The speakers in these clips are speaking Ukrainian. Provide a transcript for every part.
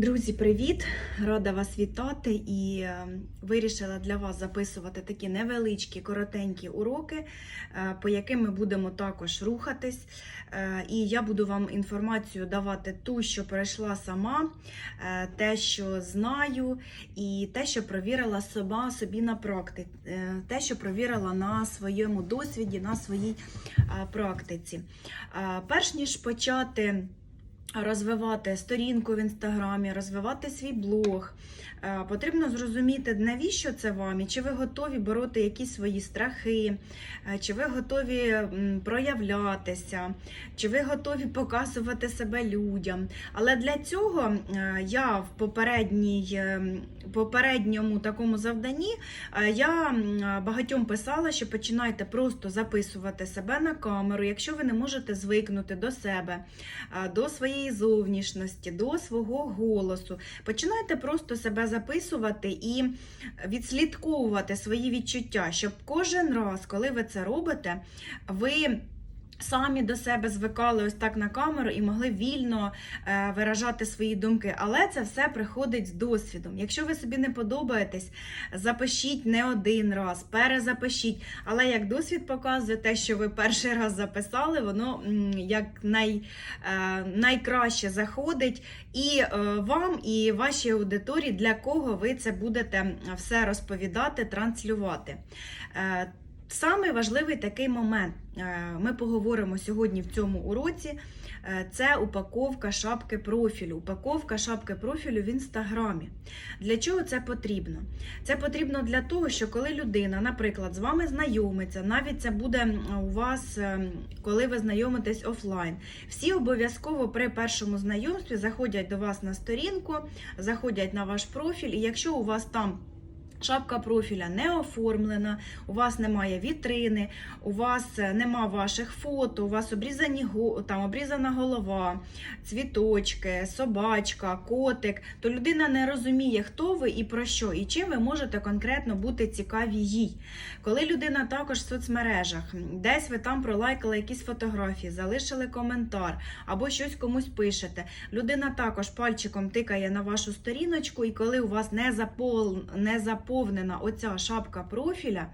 Друзі, привіт! Рада вас вітати і е, вирішила для вас записувати такі невеличкі, коротенькі уроки, е, по яким ми будемо також рухатись. Е, І я буду вам інформацію давати ту, що пройшла сама, е, те, що знаю, і те, що провірила сама собі на практиці, те, що провірила на своєму досвіді, на своїй практиці. Перш ніж почати розвивати сторінку в інстаграмі, розвивати свій блог. Е, Потрібно зрозуміти, навіщо це вам, і чи ви готові бороти якісь свої страхи, е, чи ви готові проявлятися, чи ви готові показувати себе людям. Але для цього е, я в попередньому такому завданні я багатьом писала, що починайте просто записувати себе на камеру, якщо ви не можете звикнути до себе, до своєї зовнішності, до свого голосу. Починайте просто себе записувати і відслідковувати свої відчуття, щоб кожен раз, коли ви це робите, ви. Самі до себе звикали ось так на камеру і могли вільно е, виражати свої думки. Але це все приходить з досвідом. Якщо ви собі не подобаєтесь, запишіть не один раз, перезапишіть. Але як досвід показує, те, що ви перший раз записали, воно як най, е, найкраще заходить і е, вам, і вашій аудиторії, для кого ви це будете все розповідати, транслювати. Е, Самий важливий такий момент. Е, Ми поговоримо сьогодні в цьому уроці. е, Це упаковка шапки профілю. Упаковка шапки профілю в інстаграмі. Для чого це потрібно? Це потрібно для того, що коли людина, наприклад, з вами знайомиться, навіть це буде у вас, е, коли ви знайомитесь офлайн. Всі обов'язково при першому знайомстві заходять до вас на сторінку, заходять на ваш профіль, і якщо у вас там Шапка профіля не оформлена, у вас немає вітрини, у вас е, нема ваших фото, у вас обрізані там обрізана голова, цвіточки, собачка, котик. То людина не розуміє, хто ви і про що, і чим ви можете конкретно бути цікаві їй. Коли людина також в соцмережах, десь ви там пролайкали якісь фотографії, залишили коментар або щось комусь пишете. Людина також пальчиком тикає на вашу сторіночку, і коли у вас не запол... заповнена оця шапка профіля,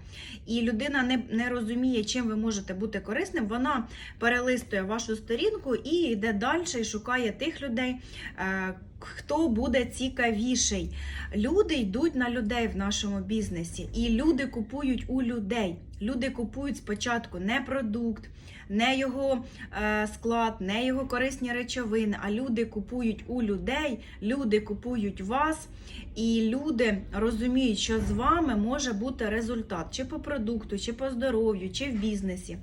і людина не, не розуміє, чим ви можете бути корисним, вона перелистує вашу сторінку і йде далі і шукає тих людей. е, Хто буде цікавіший? Люди йдуть на людей в нашому бізнесі, і люди купують у людей. Люди купують спочатку не продукт, не його е, склад, не його корисні речовини, а люди купують у людей, люди купують вас, і люди розуміють, що з вами може бути результат чи по продукту, чи по здоров'ю, чи в бізнесі.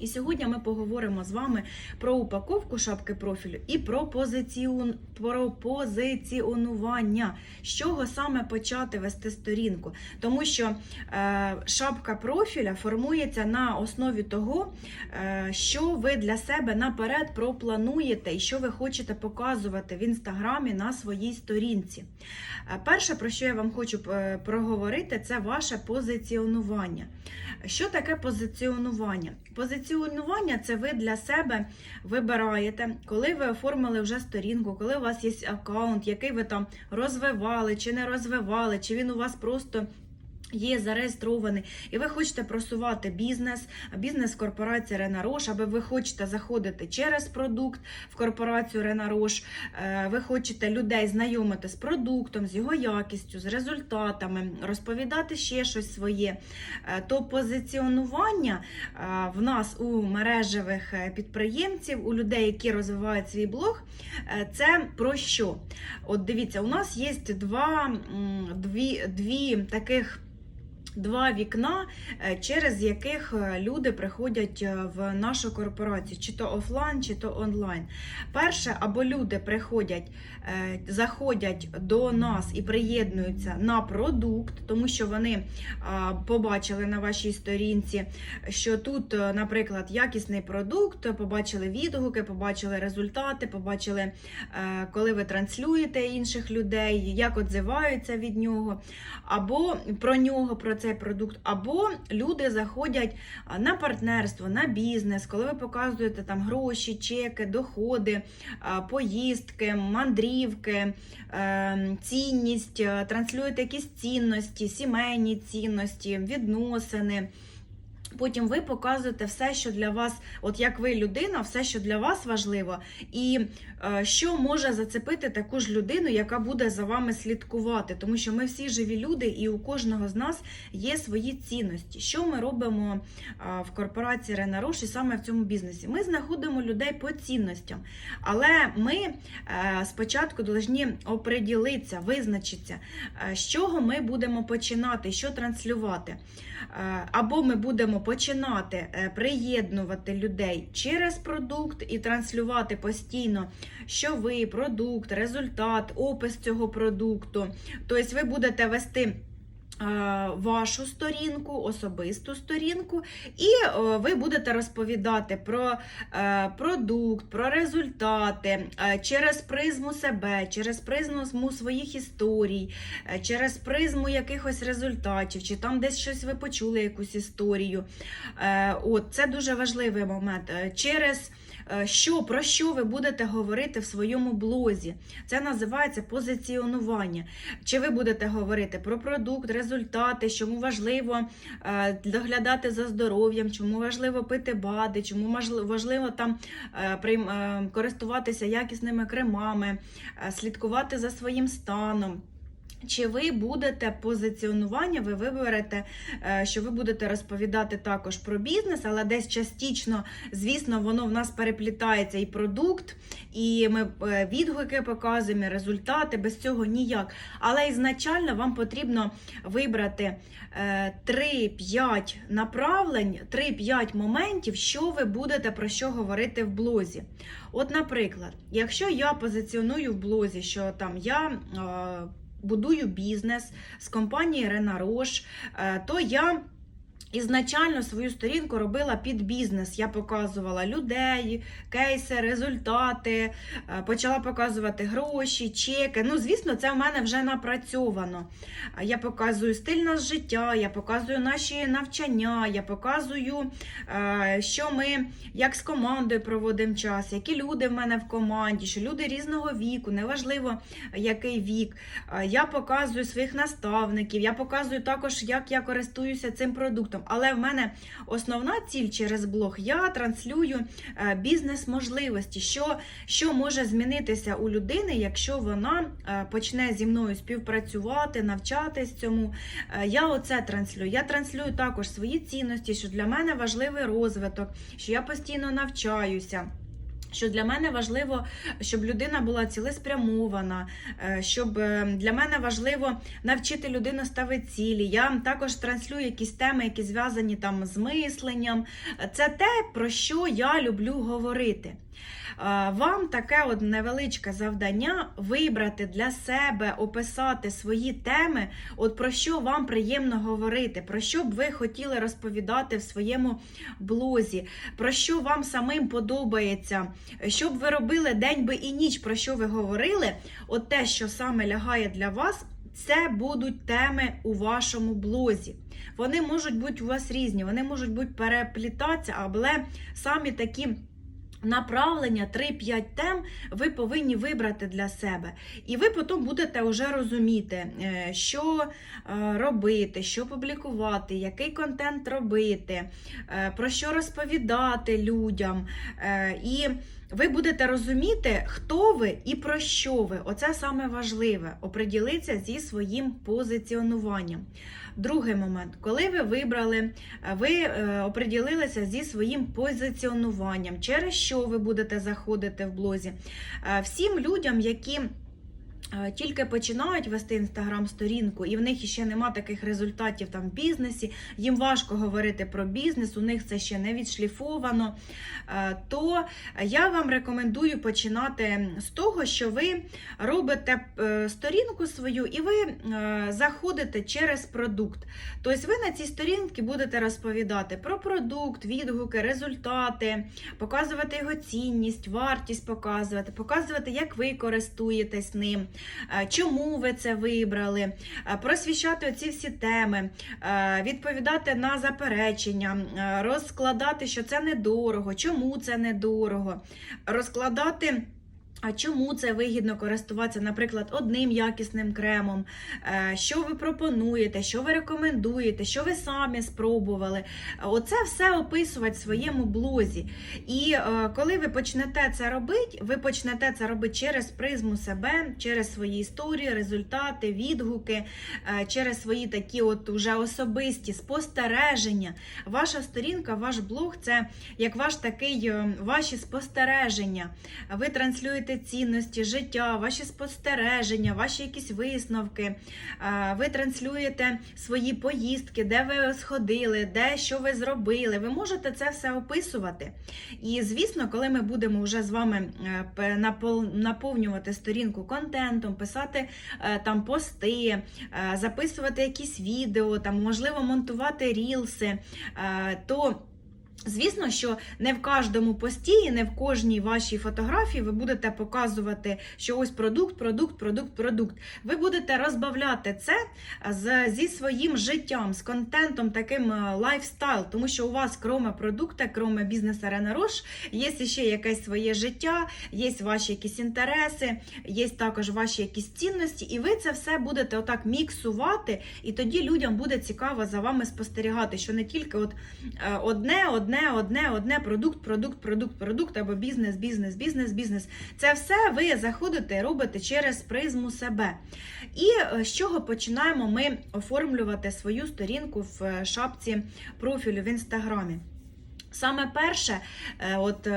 І сьогодні ми поговоримо з вами про упаковку шапки профілю і про, позиціон... про позиціонування, з чого саме почати вести сторінку. Тому що е, шапка профіля формується на основі того, е, що ви для себе наперед проплануєте і що ви хочете показувати в інстаграмі на своїй сторінці. Е, Перше, про що я вам хочу е, проговорити, це ваше позиціонування. Що таке позиціонування? Позиціонування це ви для себе вибираєте, коли ви оформили вже сторінку, коли у вас є аккаунт, який ви там розвивали чи не розвивали, чи він у вас просто. Є зареєстрований, і ви хочете просувати бізнес, бізнес корпорації Ренарош, або ви хочете заходити через продукт в корпорацію Ренарош, ви хочете людей знайомити з продуктом, з його якістю, з результатами, розповідати ще щось своє. Е, То позиціонування е, в нас у мережевих е, підприємців, у людей, які розвивають свій блог, е, це про що? От дивіться, у нас є два, дві, дві таких. Два вікна, е, через яких е, люди приходять е, в нашу корпорацію, чи то офлайн, чи то онлайн. Перше, або люди приходять, заходять до нас і приєднуються на продукт, тому що вони побачили на вашій сторінці, що тут, наприклад, якісний продукт, побачили відгуки, побачили результати, побачили, коли ви транслюєте інших людей, як відзиваються від нього, або про нього, про цей цей продукт, або люди заходять на партнерство, на бізнес, коли ви показуєте там гроші, чеки, доходи, поїздки, мандрівки, е, цінність, е, транслюєте якісь цінності, сімейні цінності, відносини. Потім ви показуєте все, що для вас, от як ви людина, все, що для вас важливо, і е, що може зацепити таку ж людину, яка буде за вами слідкувати. Тому що ми всі живі люди, і у кожного з нас є свої цінності. Що ми робимо е, в корпорації Ренарош і саме в цьому бізнесі? Ми знаходимо людей по цінностям, але ми е, спочатку повинні оприділитися, визначитися, е, з чого ми будемо починати, що транслювати. Е, Або ми будемо починати е, приєднувати людей через продукт і транслювати постійно, що ви, продукт, результат, опис цього продукту. Тобто ви будете вести. Вашу сторінку, особисту сторінку, і ви будете розповідати про е, продукт, про результати е, через призму себе, через призму своїх історій, е, через призму якихось результатів, чи там десь щось ви почули, якусь історію. От це дуже важливий момент. Через що про що ви будете говорити в своєму блозі? Це називається позиціонування. Чи ви будете говорити про продукт, результати, чому важливо е, доглядати за здоров'ям, чому важливо пити БАДи, чому важливо там е, е, користуватися якісними кремами, е, слідкувати за своїм станом. Чи ви будете позиціонування, ви виберете, е, що ви будете розповідати також про бізнес, але десь частично, звісно, воно в нас переплітається і продукт, і ми е, відгуки показуємо, і результати, без цього ніяк. Але ізначально вам потрібно вибрати е, 3-5 направлень, 3-5 моментів, що ви будете про що говорити в блозі. От, наприклад, якщо я позиціоную в блозі, що там я. Е, будую бізнес з компанії Ренарош, то я ізначально свою сторінку робила під бізнес. Я показувала людей, кейси, результати, е, почала показувати гроші, чеки. Ну, звісно, це в мене вже напрацьовано. Е, Я показую стиль нас життя, я показую наші навчання, я показую, е, що ми як з командою проводимо час, які люди в мене в команді, що люди різного віку, неважливо який вік. Я показую своїх наставників, я показую також, як я користуюся цим продуктом. Але в мене основна ціль через блог я транслюю е, бізнес-можливості, що, що може змінитися у людини, якщо вона е, почне зі мною співпрацювати, навчатись цьому. Е, Я оце транслюю. Я транслюю також свої цінності, що для мене важливий розвиток, що я постійно навчаюся. Що для мене важливо, щоб людина була цілеспрямована, е, щоб е, для мене важливо навчити людину ставити цілі. Я також транслюю якісь теми, які зв'язані там з мисленням. Це те, про що я люблю говорити. Вам таке от невеличке завдання вибрати для себе, описати свої теми, от про що вам приємно говорити, про що б ви хотіли розповідати в своєму блозі, про що вам самим подобається, що б ви робили день би і ніч, про що ви говорили, от те, що саме лягає для вас. Це будуть теми у вашому блозі. Вони можуть бути у вас різні, вони можуть бути переплітатися, але самі такі направлення 3-5 тем ви повинні вибрати для себе. І ви потім будете вже розуміти, е, що е, робити, що публікувати, який контент робити, е, про що розповідати людям. І ви будете розуміти, хто ви і про що ви. Оце саме важливе оприділитися зі своїм позиціонуванням. Другий момент, коли ви вибрали, ви е, оприділилися зі своїм позиціонуванням, через що ви будете заходити в блозі. Е, Всім людям, які тільки починають вести інстаграм-сторінку, і в них ще нема таких результатів там в бізнесі, їм важко говорити про бізнес, у них це ще не відшліфовано. е, То я вам рекомендую починати з того, що ви робите е, сторінку свою і ви е, заходите через продукт. Тобто ви на цій сторінці будете розповідати про продукт, відгуки, результати, показувати його цінність, вартість показувати, показувати, як ви користуєтесь ним, е, чому ви це вибрали, е, просвіщати оці всі теми, е, відповідати на заперечення, е, розкладати, що це недорого, чому це недорого, розкладати. А чому це вигідно користуватися, наприклад, одним якісним кремом? Е, Що ви пропонуєте, що ви рекомендуєте, що ви самі спробували? Оце все описувати в своєму блозі. І е, коли ви почнете це робити, ви почнете це робити через призму себе, через свої історії, результати, відгуки, е, через свої такі от уже особисті спостереження. Ваша сторінка, ваш блог це як ваш такий, ваші спостереження. Ви транслюєте цінності, життя, ваші спостереження, ваші якісь висновки. Е, Ви транслюєте свої поїздки, де ви сходили, де що ви зробили. Ви можете це все описувати. І звісно, коли ми будемо вже з вами е, наповнювати сторінку контентом, писати е, там пости, записувати якісь відео, там можливо монтувати рілси, то Звісно, що не в кожному пості не в кожній вашій фотографії ви будете показувати, що ось продукт, продукт, продукт, продукт. Ви будете розбавляти це з, зі своїм життям, з контентом, таким е, лайфстайл, тому що у вас, кроме продукта, кроме бізнесу Арена Рош, є ще якесь своє життя, є ваші якісь інтереси, є також ваші якісь цінності, і ви це все будете отак міксувати, і тоді людям буде цікаво за вами спостерігати, що не тільки от е, одне, одне, одне, одне продукт, продукт, продукт, продукт або бізнес, бізнес, бізнес, бізнес. Це все ви заходите робите через призму себе. І е, з чого починаємо ми оформлювати свою сторінку в е, шапці профілю в інстаграмі? Саме перше, е, от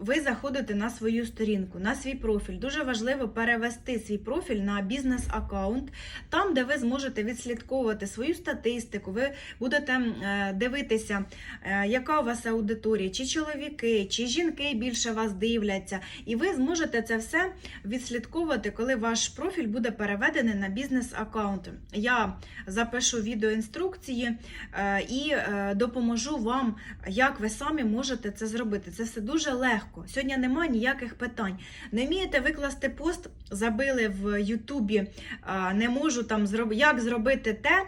ви заходите на свою сторінку, на свій профіль. Дуже важливо перевести свій профіль на бізнес-аккаунт, там, де ви зможете відслідковувати свою статистику, ви будете е, дивитися, е, яка у вас аудиторія, чи чоловіки, чи жінки більше вас дивляться. І ви зможете це все відслідковувати, коли ваш профіль буде переведений на бізнес-аккаунт. Я запишу відеоінструкції е, і допоможу вам, як ви самі можете це зробити. Це все дуже легко. Сьогодні немає ніяких питань. Не вмієте викласти пост, забили в Ютубі, не можу там як зробити те.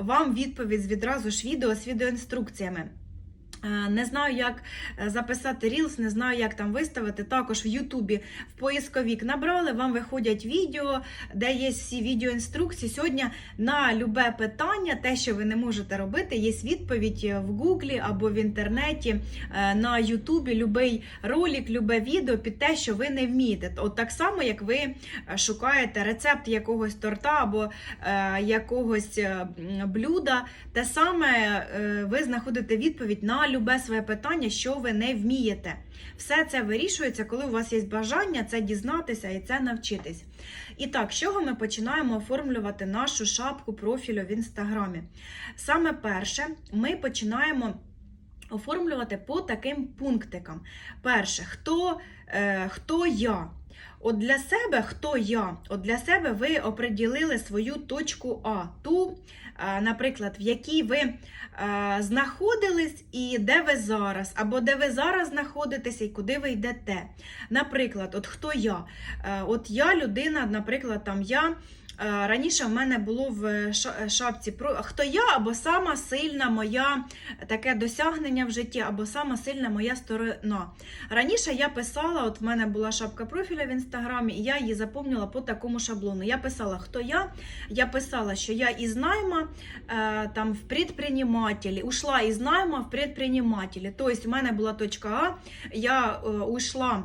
Вам відповідь відразу ж відео з відеоінструкціями. Е, Не знаю, як е, записати Reels, не знаю, як там виставити. Також в Ютубі в поисковік набрали, вам виходять відео, де є всі відеоінструкції. Сьогодні на любе питання, те, що ви не можете робити, є відповідь в Гуглі або в інтернеті, е, на Ютубі, любий ролик, любе відео під те, що ви не вмієте. От так само, як ви е, шукаєте рецепт якогось торта або е, якогось е, блюда, те саме е, ви знаходите відповідь на любе своє питання, що ви не вмієте. Все це вирішується, коли у вас є бажання це дізнатися і це навчитись. І так, з чого ми починаємо оформлювати нашу шапку профілю в інстаграмі? Саме перше, ми починаємо. Оформлювати по таким пунктикам. Перше, хто, е, хто я? От для себе хто я? От для себе ви оприділили свою точку А, ту, е, наприклад, в якій ви е, знаходились і де ви зараз, або де ви зараз знаходитеся і куди ви йдете. Наприклад, от хто я? Е, От я людина, наприклад, там я. Е, Раніше в мене було в шапці хто я, або сама сильна моя таке досягнення в житті, або сама сильна моя сторона. Раніше я писала, от в мене була шапка профіля в інстаграмі, і я її заповнила по такому шаблону. Я писала, хто я. Я писала, що я із найма е, там в предпринимателі, ушла із найма в предпринимателі. Тобто, в мене була точка А, я е, ушла.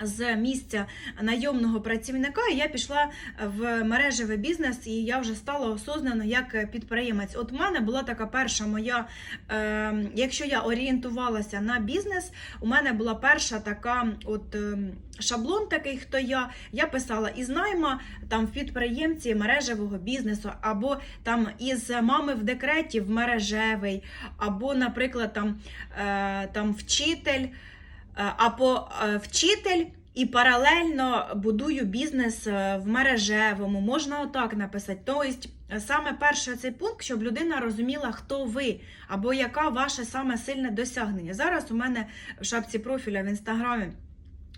З місця найомного працівника я пішла в мережевий бізнес, і я вже стала осознано як підприємець. От в мене була така перша моя, е, якщо я орієнтувалася на бізнес, у мене була перша така от е, шаблон такий, хто я. Я писала із найма там в підприємці мережевого бізнесу, або там із мами в декреті в мережевий, або, наприклад, там, е, там вчитель. Е, або е, вчитель і паралельно будую бізнес е, в мережевому. Можна отак написати. Тобто, саме перший цей пункт, щоб людина розуміла, хто ви, або яка ваше саме сильне досягнення. Зараз у мене в шапці профіля в інстаграмі.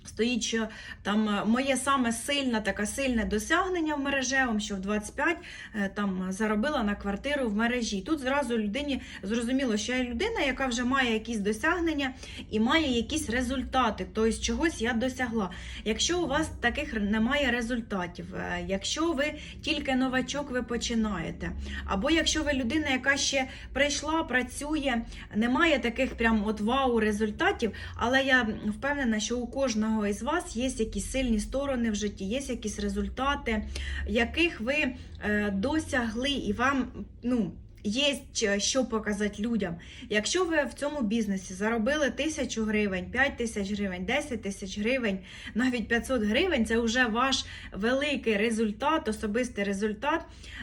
Стоїть, що там е, моє саме сильне, таке сильне досягнення в мережевому, що в 25 е, там заробила на квартиру в мережі. Тут зразу людині зрозуміло, що я людина, яка вже має якісь досягнення і має якісь результати. Тобто чогось я досягла. Якщо у вас таких немає результатів, е, якщо ви тільки новачок, ви починаєте, або якщо ви людина, яка ще прийшла, працює, немає таких прям от вау результатів, але я впевнена, що у кожного із вас є якісь сильні сторони в житті, є якісь результати, яких ви е, досягли, і вам ну. Є що показати людям. Якщо ви в цьому бізнесі заробили тисячу гривень, 5 тисяч гривень, 10 тисяч гривень, навіть 500 гривень, це вже ваш великий результат, особистий результат,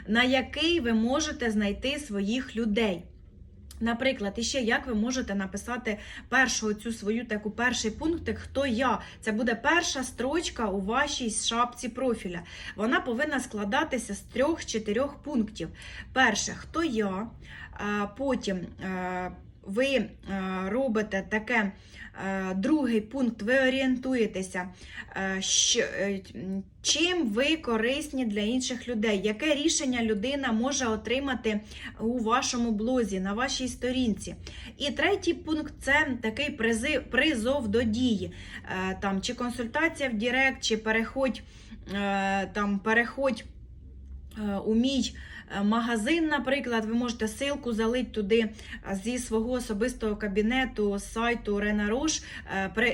на який ви можете знайти своїх людей. Наприклад, іще як ви можете написати першу цю свою таку перший пунктик, хто я. Це буде перша строчка у вашій шапці профіля. Вона повинна складатися з трьох-чотирьох пунктів. Перше, хто я, потім е, ви е, робите таке. е, Другий пункт, ви орієнтуєтеся, е, що, чим ви корисні для інших людей, яке рішення людина може отримати у вашому блозі, на вашій сторінці. І третій пункт це такий призи- призов до дії. Там, чи консультація в Директ, чи переходь, там, переходь у мій магазин, наприклад, ви можете ссылку залити туди е, зі свого особистого кабінету, з сайту Ренаруш,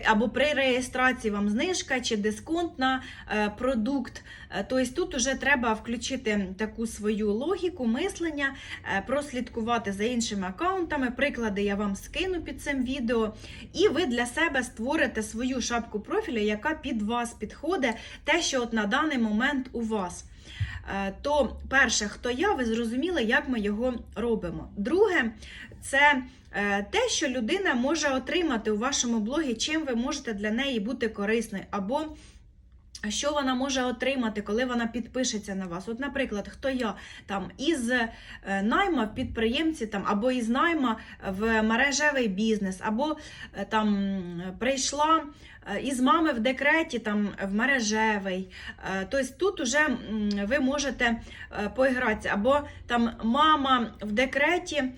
або при реєстрації вам знижка чи дисконт на е, продукт. Е, Тобто тут вже треба включити таку свою логіку, мислення, е, прослідкувати за іншими аккаунтами. Приклади я вам скину під цим відео. І ви для себе створите свою шапку профіля, яка під вас підходить, те, що от на даний момент у вас. Е, То перше, хто я, ви зрозуміли, як ми його робимо. Друге, це е, те, що людина може отримати у вашому блогі, чим ви можете для неї бути корисною, або що вона може отримати, коли вона підпишеться на вас. От, наприклад, хто я там із е, найма в підприємці, там, або із найма в мережевий бізнес, або там прийшла із мами в декреті там, в мережевий. Е, Тобто тут уже ви можете е, поігратися. Або там мама в декреті, е,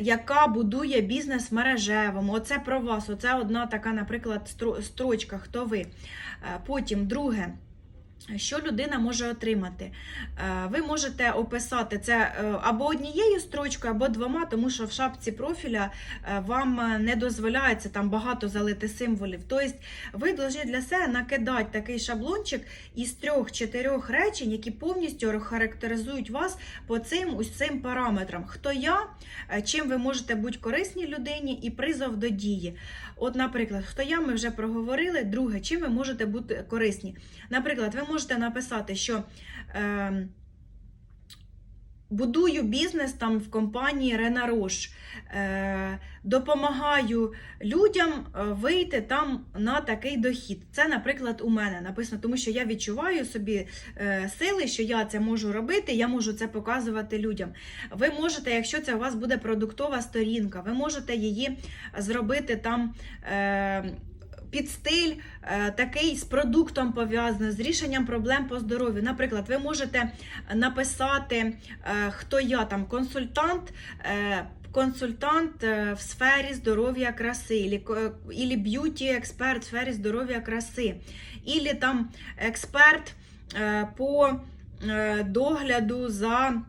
яка будує бізнес в мережевому. Оце про вас. Оце одна така, наприклад, строчка, хто ви. Е, Потім, друге. Що людина може отримати? Е, Ви можете описати це е, або однією строчкою, або двома, тому що в шапці профіля е, вам не дозволяється там багато залити символів. Тобто ви повинні для себе накидати такий шаблончик із трьох-чотирьох речень, які повністю характеризують вас по цим усім параметрам. Хто я, чим ви можете бути корисні людині, і призов до дії. От, наприклад, хто я, ми вже проговорили. Друге, чим ви можете бути корисні. Наприклад, ви можете написати, що е, будую бізнес там в компанії Ренарош, е, допомагаю людям е, вийти там на такий дохід. Це, наприклад, у мене написано, тому що я відчуваю собі е, сили, що я це можу робити, я можу це показувати людям. Ви можете, якщо це у вас буде продуктова сторінка, ви можете її зробити там. Під стиль е, такий з продуктом пов'язаний, з рішенням проблем по здоров'ю. Наприклад, ви можете написати, е, хто я там, консультант. е, Консультант в сфері здоров'я краси, ілі, б'юті експерт в сфері здоров'я краси, ілі там експерт по догляду за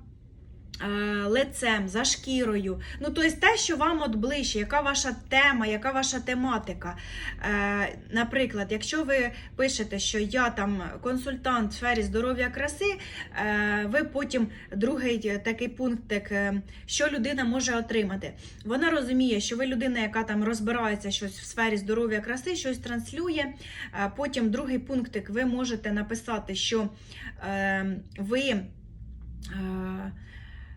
лицем, за шкірою. Ну, тобто те, що вам от ближче, яка ваша тема, яка ваша тематика. Е, Наприклад, якщо ви пишете, що я там консультант в сфері здоров'я краси, е, ви потім другий е, такий пунктик, е, що людина може отримати. Вона розуміє, що ви людина, яка там розбирається щось в сфері здоров'я краси, щось транслює. Е, Потім другий пунктик ви можете написати, що е, ви.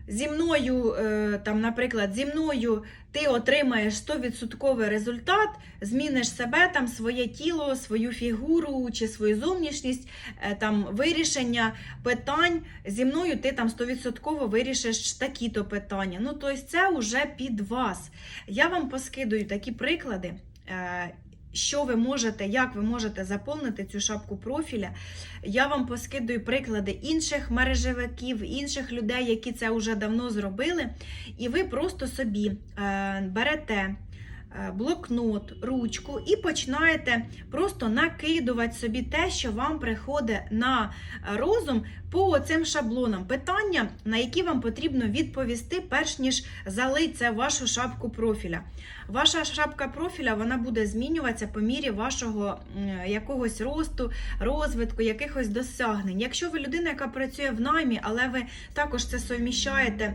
Е, Зі мною, е, там, наприклад, зі мною ти отримаєш 100% результат, зміниш себе, там, своє тіло, свою фігуру чи свою зовнішність, е, там, вирішення питань. Зі мною ти там 100% вирішиш такі-то питання. Ну, тобто це вже під вас. Я вам поскидую такі приклади. Що ви можете, як ви можете заповнити цю шапку профіля. Я вам поскидую приклади інших мережевиків, інших людей, які це вже давно зробили. І ви просто собі е, берете блокнот, ручку і починаєте просто накидувати собі те, що вам приходить на розум по цим шаблонам. Питання, на які вам потрібно відповісти, перш ніж залить це вашу шапку профіля. Ваша шапка профіля вона буде змінюватися по мірі вашого якогось росту, розвитку, якихось досягнень. Якщо ви людина, яка працює в наймі, але ви також це совміщаєте.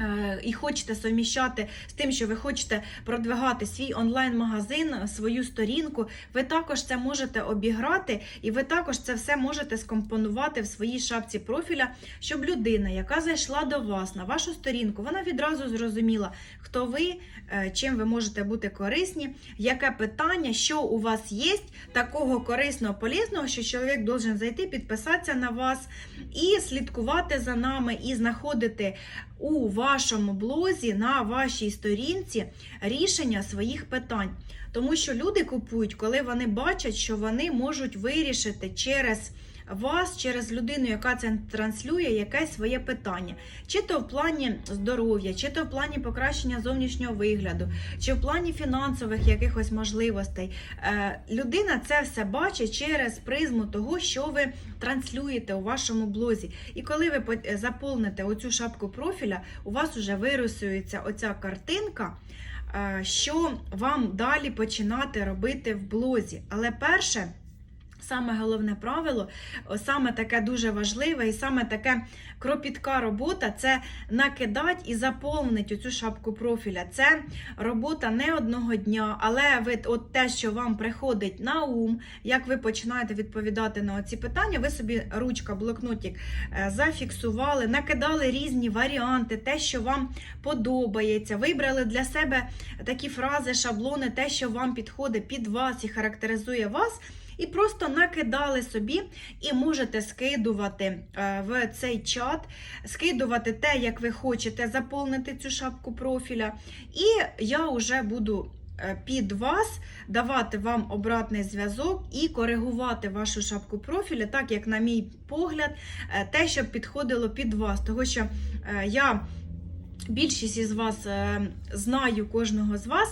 Е, І хочете совміщати з тим, що ви хочете продвигати свій онлайн-магазин, свою сторінку, ви також це можете обіграти, і ви також це все можете скомпонувати в своїй шапці профіля, щоб людина, яка зайшла до вас на вашу сторінку, вона відразу зрозуміла, хто ви, е, чим ви можете бути корисні, яке питання, що у вас є такого корисного, полезного, що чоловік должен зайти, підписатися на вас і слідкувати за нами, і знаходити у вашому блозі на вашій сторінці рішення своїх питань. Тому що люди купують, коли вони бачать, що вони можуть вирішити через вас, через людину, яка це транслює, якесь своє питання. Чи то в плані здоров'я, чи то в плані покращення зовнішнього вигляду, чи в плані фінансових якихось можливостей. Е, Людина це все бачить через призму того, що ви транслюєте у вашому блозі. І коли ви по- заповните оцю шапку профіля, у вас вже вирисується оця картинка, е, що вам далі починати робити в блозі. Але перше. Саме головне правило, саме таке дуже важливе і саме таке кропітка робота це накидати і заповнити цю шапку профіля. Це робота не одного дня, але ви от те, що вам приходить на ум, як ви починаєте відповідати на ці питання, ви собі ручка, блокнотик е, зафіксували, накидали різні варіанти, те, що вам подобається, вибрали для себе такі фрази, шаблони, те, що вам підходить під вас і характеризує вас. І просто накидали собі, і можете скидувати е, в цей чат, скидувати те, як ви хочете заповнити цю шапку профіля. І я вже буду е, під вас давати вам обратний зв'язок і коригувати вашу шапку профіля, так як, на мій погляд, е, те, що підходило під вас. Тому що я більшість із вас е, знаю кожного з вас.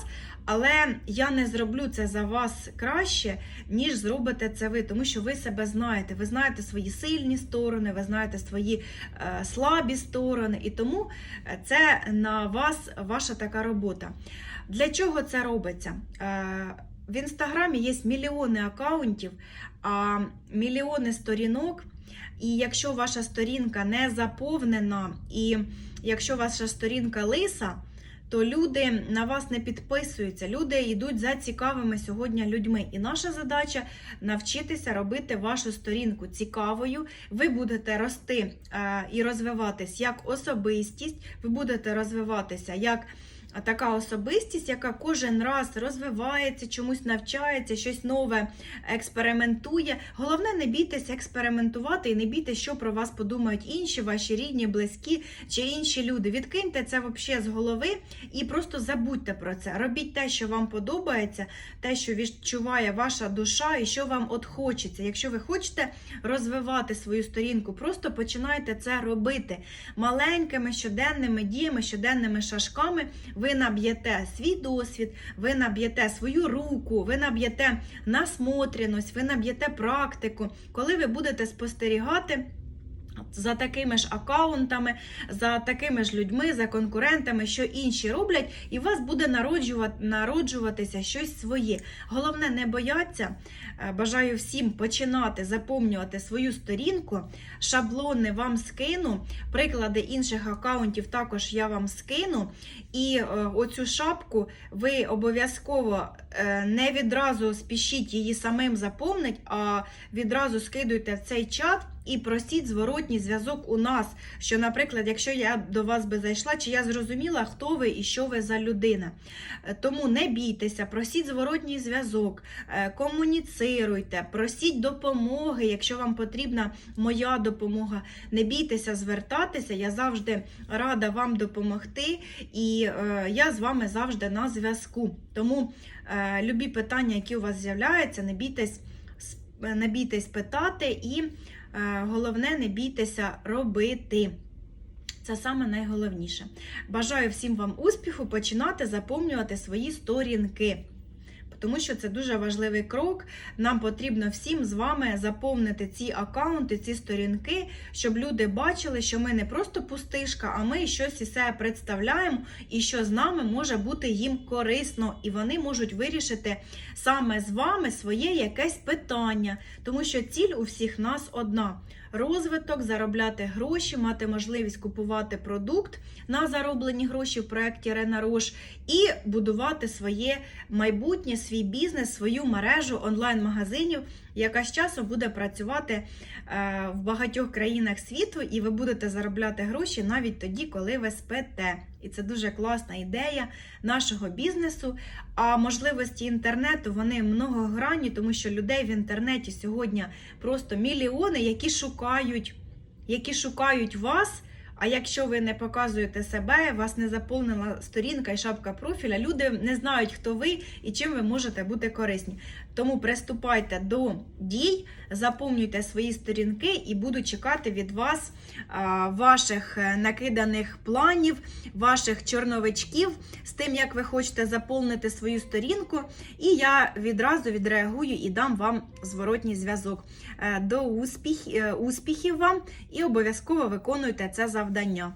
Але я не зроблю це за вас краще, ніж зробите це ви, тому що ви себе знаєте. Ви знаєте свої сильні сторони, ви знаєте свої е, слабі сторони, і тому е, це на вас ваша така робота. Для чого це робиться? В інстаграмі є мільйони акаунтів, а мільйони сторінок. І якщо ваша сторінка не заповнена, і якщо ваша сторінка лиса, то люди на вас не підписуються. Люди йдуть за цікавими сьогодні людьми. І наша задача навчитися робити вашу сторінку цікавою. Ви будете рости е, і розвиватись як особистість, ви будете розвиватися як. Така особистість, яка кожен раз розвивається, чомусь навчається, щось нове експериментує. Головне, не бійтесь експериментувати і не бійтесь, що про вас подумають інші, ваші рідні, близькі чи інші люди. Відкиньте це взагалі з голови і просто забудьте про це. Робіть те, що вам подобається, те, що відчуває ваша душа, і що вам от хочеться. Якщо ви хочете розвивати свою сторінку, просто починайте це робити маленькими щоденними діями, щоденними шажками. Ви наб'єте свій досвід, ви наб'єте свою руку, ви наб'єте насмотреність, ви наб'єте практику, коли ви будете спостерігати. За такими ж акаунтами, за такими ж людьми, за конкурентами, що інші роблять, і у вас буде народжувати, народжуватися щось своє. Головне, не бояться. Е, Бажаю всім починати заповнювати свою сторінку. Шаблони вам скину, приклади інших акаунтів також я вам скину. І е, оцю шапку ви обов'язково е, не відразу спішіть її самим заповнити, а відразу скидуйте в цей чат. І просіть зворотній зв'язок у нас. Що, наприклад, якщо я до вас би зайшла, чи я зрозуміла, хто ви і що ви за людина. Е, Тому не бійтеся, просіть зворотній зв'язок, е, комуніцируйте, просіть допомоги, якщо вам потрібна моя допомога. Не бійтеся звертатися, я завжди рада вам допомогти, і е, я з вами завжди на зв'язку. Тому любі питання, які у вас з'являються, не бійтесь, не бійтесь питати, і головне, не бійтеся робити. Це саме найголовніше. Бажаю всім вам успіху починати заповнювати свої сторінки. Тому що це дуже важливий крок. Нам потрібно всім з вами заповнити ці аккаунти, ці сторінки, щоб люди бачили, що ми не просто пустишка, а ми щось із себе представляємо, і що з нами може бути їм корисно, і вони можуть вирішити саме з вами своє якесь питання. Тому що ціль у всіх нас одна: розвиток, заробляти гроші, мати можливість купувати продукт на зароблені гроші в проєкті Рена Рош і будувати своє майбутнє, свій бізнес, свою мережу онлайн-магазинів, яка з часом буде працювати в багатьох країнах світу, і ви будете заробляти гроші навіть тоді, коли ви спите. І це дуже класна ідея нашого бізнесу. А можливості інтернету вони многогранні, тому що людей в інтернеті сьогодні просто мільйони, які шукають, які шукають вас. А якщо ви не показуєте себе, вас не заповнила сторінка і шапка профіля, люди не знають, хто ви і чим ви можете бути корисні. Тому приступайте до дій, заповнюйте свої сторінки і буду чекати від вас ваших е, накиданих планів, ваших чорновичків з тим, як ви хочете заповнити свою сторінку. І я відразу відреагую і дам вам зворотній зв'язок. Е, До успіх, е, успіхів вам і обов'язково виконуйте це завдання.